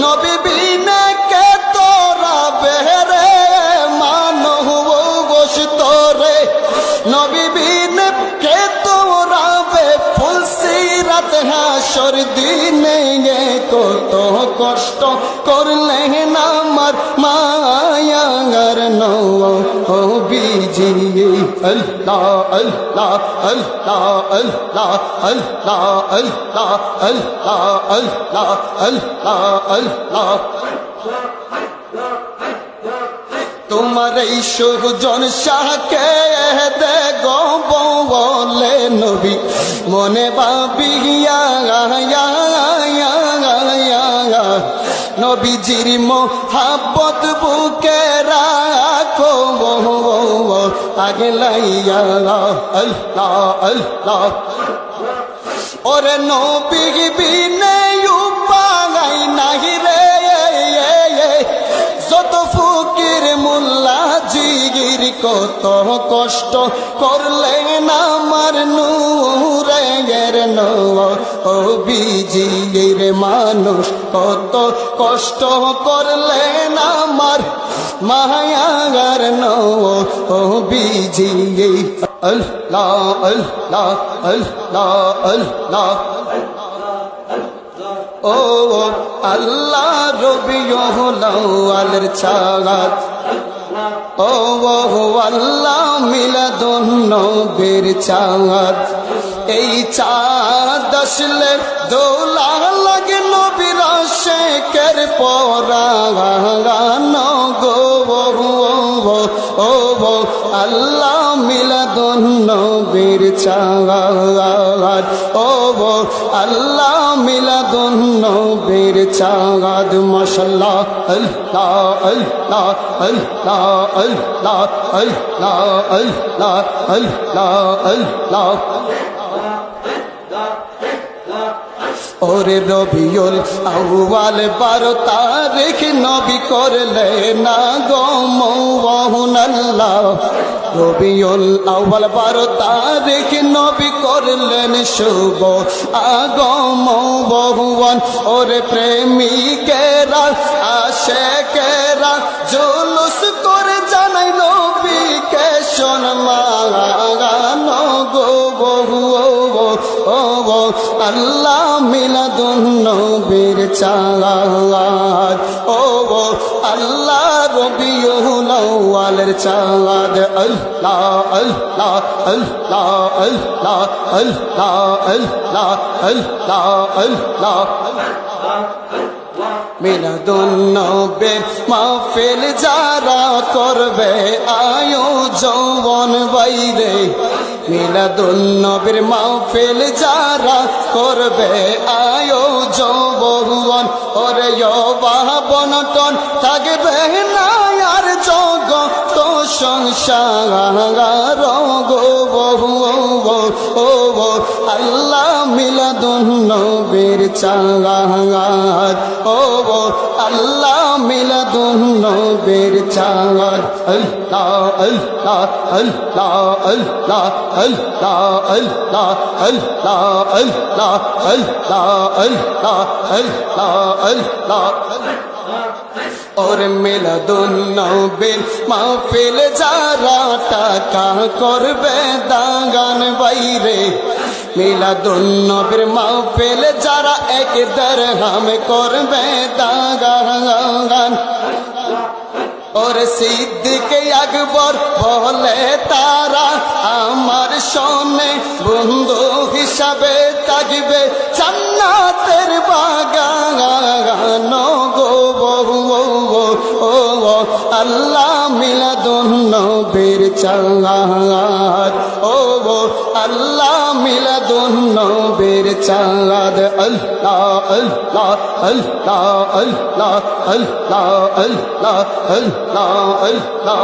নবী বিনে কে তোরা বেহরে? মানহ গোশ তোরে নবী বিনে কে তোরা বে? ফুলসি রাত হাসর দিনে কত কষ্ট করলে না আমার মায়াঙ্গার নৌ আল্লাহ আল্লাহ আল্লাহ আল্লাহ আল্লাহ আল্লাহ আল্লাহ আল্লাহ আল্লাহ আল্লাহ তোমার এই সুজন শাহকে দে গো বলে নবী। মনে বাবিয়া নবীজির মোহাব্বত বুকে আগে আল্লাহ আল্লাহ ওরে নবী, বিনে উপাগাই নাহি রে যত ফকির মোল্লা জিগির কত কষ্ট করলেন আমার নূরের ও বিজির মানুষ, কত কষ্ট করলেন আমার ও বিজি আল্লাহ ও আল্লাহ রবিউলের ছাগাত ও আল্লাহ মিলাদুন নবীর চাঁদ এই চাঁদ আসলে দোলা লাগে শেখের পরাগান গো ও আল্লাহ মিলাদুন নবীর চাঁদ ও আল্লাহ মিলাদুন নবীর চাঁদ মাশাল্লাহ আল্লাহ আল্লাহ আল্লাহ আল্লাহ আল্লাহ আল্লাহ আল্লাহ আল্লাহ। ওরে রবিউল আউয়াল, বারো তারিখ নবী করলে না গো মৌন আল্লাহ রবিউল আউয়াল, বারো তারিখ নবী করলেন শুভ আগম বহুবন ওরে প্রেমিকেরা আশেকেরা আল্লাহ মিলাদুন নবীর চাঁদ ও আল্লাহ রবিউল আউয়ালের চাঁদ আল্লাহ আল্লাহ আল্লাহ আল্লাহ আল্লাহ আল্লাহ আল্লাহ আল্লাহ। মিলাদুন নবের মাহফিল যারা করবে, আয়ো যৌবন বাইরে। মিলাদুল্নবীর মাও ফেল যারা করবে, আয়ো বহুবন ওরে বাবনটন থাকবে না আর তো সংসার গো বহু, ও আল্লাহ মিলাদুন্নবীর চাঙ্গার ও আল্লাহ মিলাদুন্নবীর চাঙ্গার চাঁদ আল্লাহ আল্লাহ আল্লাহ আল্লাহ আল্লাহ আল্লাহ আল্লাহ আল্লাহ আল্লাহ আল্লাহ আল্লাহ আল্লাহ ওর মিলাদুন নবীর মাহফিল যারা টাকা করবে দাগান বাইরে মিলাদুন নবীর মাহফিল যারা এক দরহাম করবে দাগান ওর সিদ্দিকে আকবর বলে তারা আমার সনে বন্ধু হিসাবে থাকবে জান্নাতের বাগান গো বহু ও আল্লাহ মিলাদুন নবীর চাঁদ ও আল্লাহ মিলাদুন নবীর চাঁদ আল্লাহ আল্লাহ আল্লাহ আল্লাহ আল্লাহ আল্লাহ আল্লাহ। আল্লাহ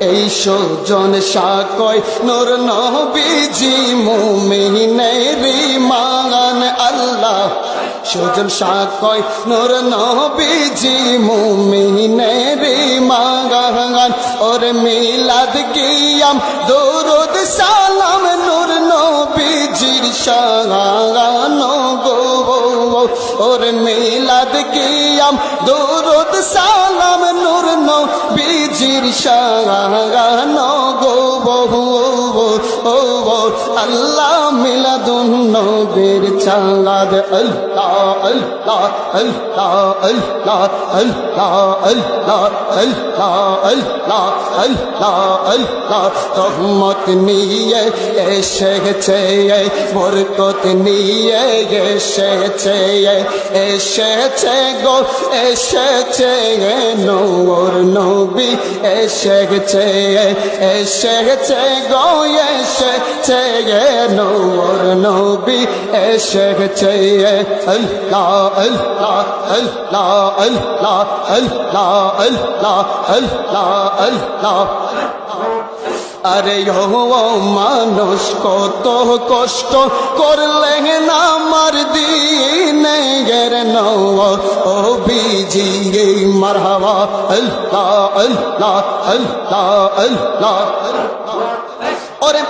এই সুজন সাকয় নূর নবীজি, মুমিনেরি মান আল্লাহ। সুজন সাকয় নূর নবীজি, মুমিনেরি মান ওর মিলাদ গিয়াম দরুদ সালাম নূর নবীজি বিজির গো ওর মিলাদ কিয়াম দুরুদ সালাম নূর নবীজির শাগানো গো বহু ও আল্লাহ মিলাদুন নবীর চাঁদ আল্লাহ রহমত নিয়ে এসেছে বরকত নিয়ে এসেছে এসেছে গো এসেছে নৌর নবী এসেছে এসেছে গো এসেছে নৌর নবী এসেছে আরে মানুষ কত কষ্ট করলে না মার দিনে গের ও বিজিয়ে মারহাবা আল্লাহ আল্লাহ আল্লাহ আল্লাহ ওরে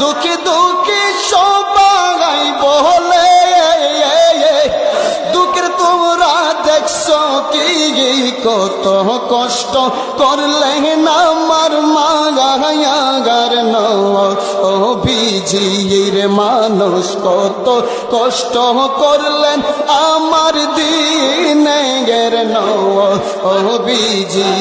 দুঃখে দুঃখে সবাই বলে কত কষ্ট করলে না আমার মাগার ও বিজির মানুষ কত কষ্ট করলেন আমার দিনে গের ও বিজি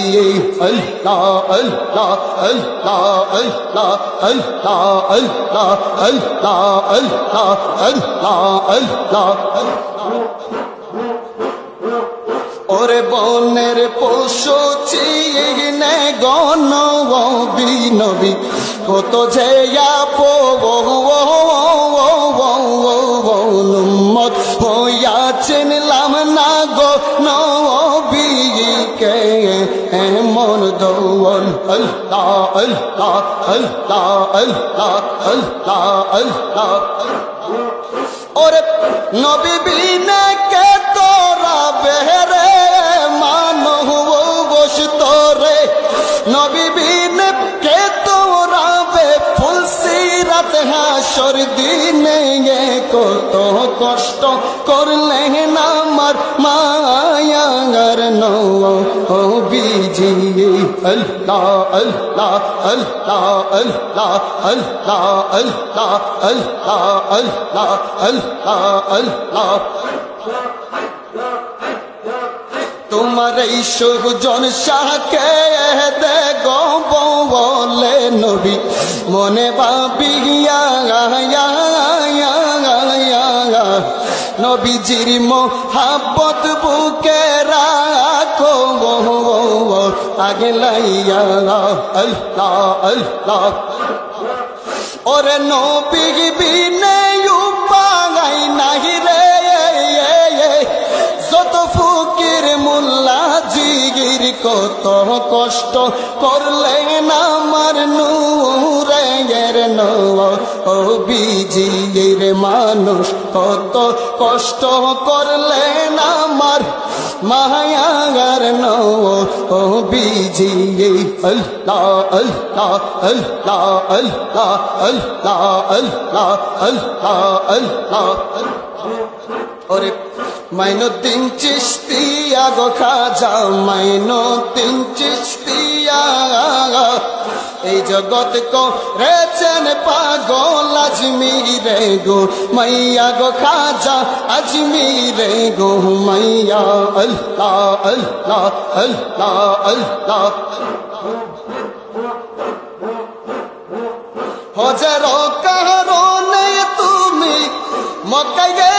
আল্লাহ আল্লাহ আল্লাহ আল্লাহ আল্লাহ আল্লাহ আল্লাহ আল্লাহ আল্লাহ আল্লাহ ওরে বনের পশু চিনে গণ বিনবী কত যে মত হইয়া চিনলাম না গো নবীকে। মন দৌল আল্লাহ আল্লাহ আল্লাহ আল্লাহ আল্লাহ আল্লাহ। ওরে নবী আল্লাহ আল্লাহ আল্লাহ আল্লাহ আল্লাহ আল্লাহ আল্লাহ আল্লাহ আল্লাহ আল্লাহ তোমার এই সুজন শাহকে দেখো বলে নবী। মনে ভাবিয়া নবীজির মোহাব্বত বুকে রাখো আগে লাইয়া আল্লাহ আল্লাহ। ওরে নবী বিনে নাহি রে যত ফুকির মোল্লা জিগির কত কষ্ট করলেন আমার নূরের ও বিজির মানুষ, কত কষ্ট করলেন মায়াগার ও বিজি আল্লাহ আল্লাহ আল্লাহ আল্লাহ আল্লাহ আল্লাহ আল্লাহ আল্লাহ। ওরে মাইনুদ্দিন চিস্তিয়া গো খাজা, মাইনুদ্দিন চিস্তিয়া এই জগৎ কো রেচেন পাগল আজমিরে গো, মাইয়া গো খাজা আজমিরে গো, মাইয়া আল্লাহ আল্লাহ আল্লাহ আল্লাহ। হজার কারণে তুমি মক্কায় গেলা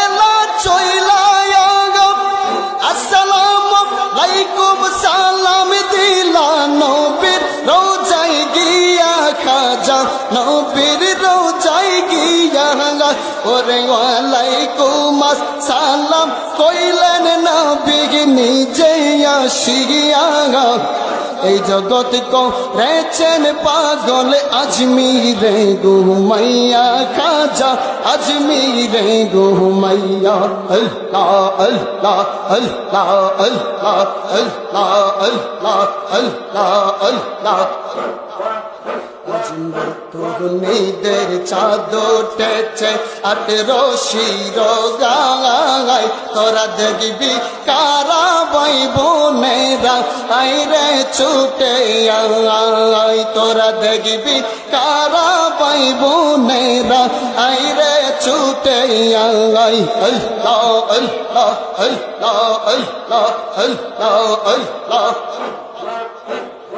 ওরে ওয়ালাইকুম সালাম কইলেন নবী নিজে আসিয়া এই জগৎ কো রেচেন পাগল আজমিরে ঘুমাইয়া খাজা, আজমিরে ঘুমাইয়া আল্লাহ আল্লাহ আল্লাহ আল্লাহ আল্লাহ আল্লাহ আল্লাহ আল্লাহ। তুহুনিদের চাঁদ উঠেছে আঠেরো শির গায় তোরা দেখবি কারা বাই বোনেরা আইরে ছুটে আয়। তোরা দেখবি কারা বাই বোনেরা আইরে ছুটে আয়। আল্লাহ আল্লাহ আল্লাহ আল্লাহ আল্লাহ আল্লাহ।